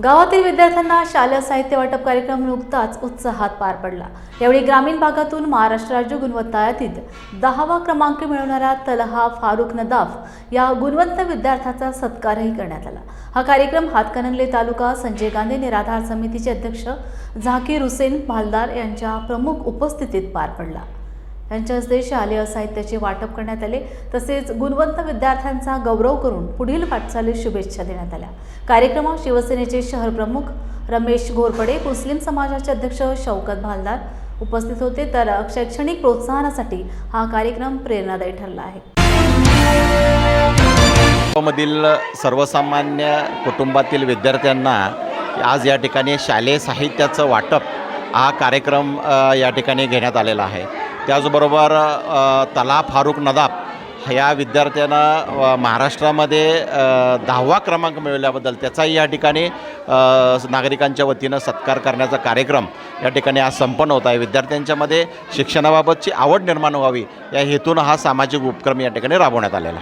गावातील विद्यार्थ्यांना शालेय साहित्य वाटप कार्यक्रम नुकताच उत्साहात पार पडला. यावेळी ग्रामीण भागातून महाराष्ट्र राज्य गुणवत्ता यादीत दहावा क्रमांक मिळवणाऱ्या तलहा फारुख नदाफ या गुणवंत विद्यार्थ्याचा सत्कारही करण्यात आला. हा कार्यक्रम हातकणंगले तालुका संजय गांधी निराधार समितीचे अध्यक्ष झाकीर हुसेन भालदार यांच्या प्रमुख उपस्थितीत पार पडला. यांच्या हस्ते शालेय साहित्याचे वाटप करण्यात आले. तसेच गुणवंत विद्यार्थ्यांचा गौरव करून पुढील वाटचालीस शुभेच्छा देण्यात आल्या. कार्यक्रमात शिवसेनेचे शहर प्रमुख रमेश घोरपडे मुस्लिम समाजाचे अध्यक्ष शौकत भालदार उपस्थित होते. तर शैक्षणिक प्रोत्साहनासाठी हा कार्यक्रम प्रेरणादायी ठरला आहे. मधील सर्वसामान्य कुटुंबातील विद्यार्थ्यांना आज या ठिकाणी शालेय साहित्याचं वाटप हा कार्यक्रम या ठिकाणी घेण्यात आलेला आहे. त्याचबरोबर तला फारुख नदाब ह्या विद्यार्थ्यांना महाराष्ट्रामध्ये दहावा क्रमांक मिळवल्याबद्दल त्याचाही या ठिकाणी नागरिकांच्या वतीनं सत्कार करण्याचा कार्यक्रम या ठिकाणी आज संपन्न होत आहे. विद्यार्थ्यांच्यामध्ये शिक्षणाबाबतची आवड निर्माण व्हावी या हेतून हा सामाजिक उपक्रम या ठिकाणी राबवण्यात आलेला आहे.